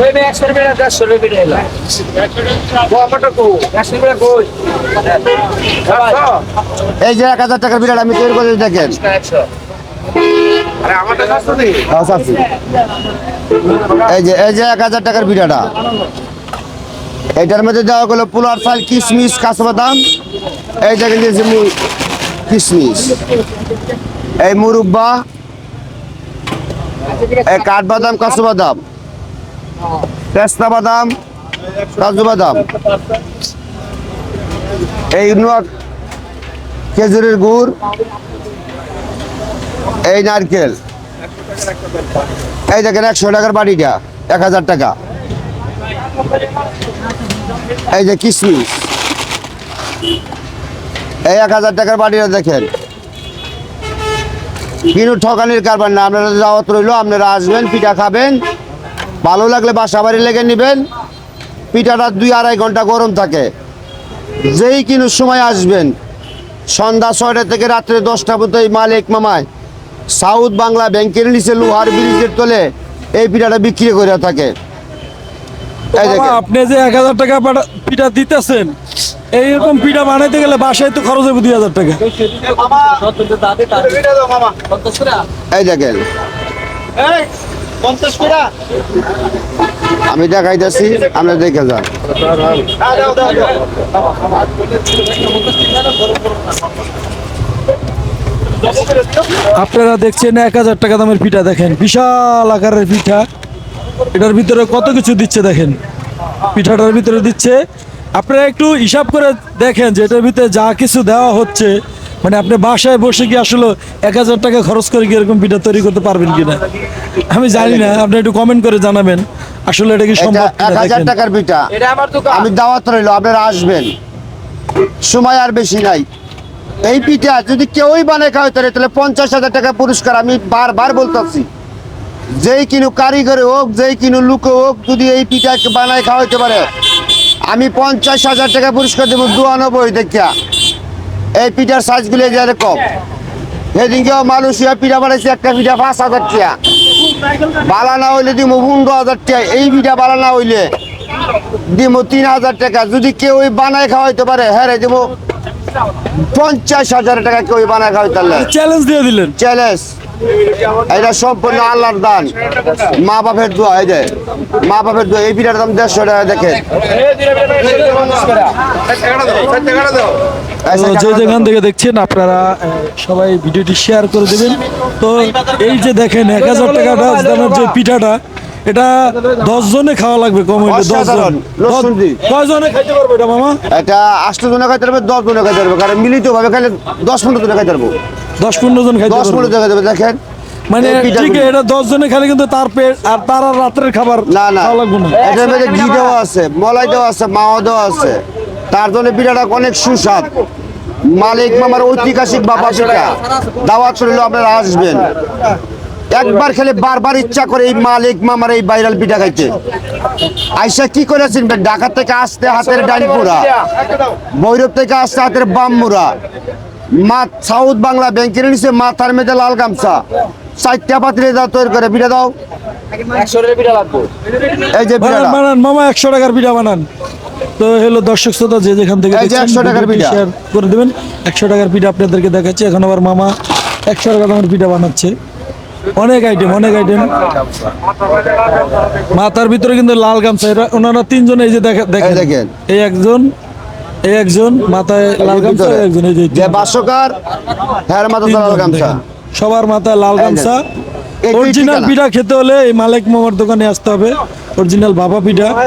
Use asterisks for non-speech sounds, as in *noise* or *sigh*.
ওই মে কো কই? এই যে এক হাজার টাকার বিড়াল আমি তৈরি করে দেখেন। আরে তো নেই হ্যাঁ, এই যে এই যে এক হাজার টাকার বিড়াটা এটার মধ্যে দেওয়া গেলো পোলার চাল কিশমিশ কাঁচবাদাম এই দেখেন দিয়েছে কিশমিশ। এই মুরব্বা এই কাঠবাদাম কাঁচবাদাম পেস্তা বাদাম, কাজু বাদাম। এই খেজুরের গুড়, এই নারকেল। এই দেখেন একশো টাকার বাড়িটা এক হাজার টাকা। এই যে কিশমিশ এই এক হাজার টাকার বাড়িটা দেখেন। কিন্তু ঠকানির কারবার না, আপনারা যাওয়াত রইল, আপনারা আসবেন, পিঠা খাবেন। ভালো লাগলে বাসা বাড়ি লেগে নেবেন। পিঠাটা দুই আড়াই ঘণ্টা গরম থাকে। যেই কিনো সময় আসবেন সন্ধ্যা ছয়টা থেকে রাত্রে দশটা পর্যন্ত এই মালিক মামায় সাউথ বাংলা ব্যাংকের নিচে লোহার ব্রিজের তলে এই পিঠাটা বিক্রি করে থাকে। আপনি যে এক হাজার টাকা পাঠা- পিঠা দিতেছেন এইরকম পিঠা বানাইতে গেলে বাসায় তো খরচ হবে দুই হাজার টাকা। এই দেখেন। আমি দেখাইতেছি আপনারা দেখে যান। আপনারা দেখছেন এক হাজার টাকা দামের পিঠা দেখেন। বিশাল আকারের পিঠা। এটার ভিতরে কত কিছু দিচ্ছে দেখেন। পিঠাটার ভিতরে দিচ্ছে। আপনারা একটু হিসাব করে দেখেন যে এটার ভিতরে যা কিছু দেওয়া হচ্ছে মানে আপনি বাসায় বসে কি আসলে এক হাজার টাকা খরচ করে কি এরকম পিঠা তৈরি করতে পারবেন কিনা? আমি জানি না আপনি একটু কমেন্ট করে জানাবেন। আসলে এটা কি সম্ভব এক হাজার টাকার পিঠা। এটা আমার দোকান। আমি দাওয়াত রইল আপনারা আসবেন। সময় আর বেশি নাই। এই পিঠা যদি কেউই বানায় খাওয়াই তাহলে তাহলে পঞ্চাশ হাজার টাকা পুরস্কার আমি বারবার বলতেছি। যেই কিনু কারিগরে হোক যেই কিনু লুকে হোক যদি এই পিঠা বানায় খাওয়াইতে পারে আমি পঞ্চাশ হাজার টাকা পুরস্কার দেবো দুয়ানব্বই দেখিয়া। এই পিঠার সাইজগুলো যেরকম। সেদিনকেও মানুষ পিঠা বানাইছে একটা পিঠা পাঁচ হাজার টাকা বালানা হইলে দিব পনেরো হাজার টাকা এই পিঠা বালা না হইলে দিব তিন হাজার টাকা। যদি কেউ ওই বানায় খাওয়াইতে পারে হ্যাঁ রে দিব পঞ্চাশ হাজার টাকা কেউ বানাই বানায় খাওয়াইতে তাহলে চ্যালেঞ্জ দিয়ে দিলেন। চ্যালেঞ্জ এটা সম্পূর্ণ আল্লাহর দান। মা বাপের দোয়া এই যে মা বাপের দোয়া এই পিঠার দাম দেড়শো টাকা দেখে যে যেখান থেকে দেখছেন আপনারা সবাই ভিডিওটি শেয়ার করে দেবেন। তো এই যে দেখেন এক হাজার টাকা দামের যে পিঠাটা এটা দশ জনে খাওয়া লাগবে কম হইলে দশ জন। কয় খাইতে পারবে এটা মামা? এটা আটশো জনে খাইতে পারবে দশ জনে খাইতে পারবে কারণ মিলিত ভাবে খাইলে দশ পনেরো জনে খাইতে পারব। দশ পনেরো জন খাইতে দশ পনেরো জনে খাইতে পারবে দেখেন। মানে ঠিক এটা দশ জনে খেলে কিন্তু তার পেট আর তার আর রাত্রের খাবার না না। এটার মধ্যে ঘি দেওয়া আছে মলাই দেওয়া আছে মাওয়া দেওয়া আছে। তার জন্য পিঠাটা অনেক সুস্বাদ। মালিক মামার ঐতিহাসিক বাবা পিঠা। দাওয়াত রইল আপনারা আসবেন। একবার খেলে বারবার ইচ্ছা করে এই মালিক মামার এই ভাইরাল পিঠা খাইতে। আইসা কি করেছেন ঢাকা থেকে আসতে হাতের ডান পুরা ভৈরব থেকে আসতে হাতের বাম মুরা মা সাউথ বাংলা ব্যাংকের নিচে মাথার মেয়েদের লাল গামছা চারটা পাত্রে দাও তৈরি করে পিঠা দাও। একশো এই যে বানান বানান মামা একশো টাকার পিঠা বানান। তো হলো দর্শক শ্রোতা যে যেখান থেকে এই যে দেখছেন, 100 টাকার পিঠা। শেয়ার করে দেবেন। একশো টাকার পিঠা আপনাদেরকে দেখাচ্ছে। এখন আবার মামা একশো টাকা দামের পিঠা বানাচ্ছে। অনেক আইটেম অনেক আইটেম মাথার ভিতরে কিন্তু লাল গামছা। এরা ওনারা তিনজন এই যে দেখেন এই দেখেন। এই একজন এই একজন মাথায় লাল গামছা একজন এই যে যে বাসকার হ্যাঁ মাথা লাল গামছা। সবার মাথায় লাল গামছা। অরিজিনাল পিঠা খেতে হলে এই মালিক মামার দোকানে আসতে হবে। অরিজিনাল বাবা পিঠা। *coughs*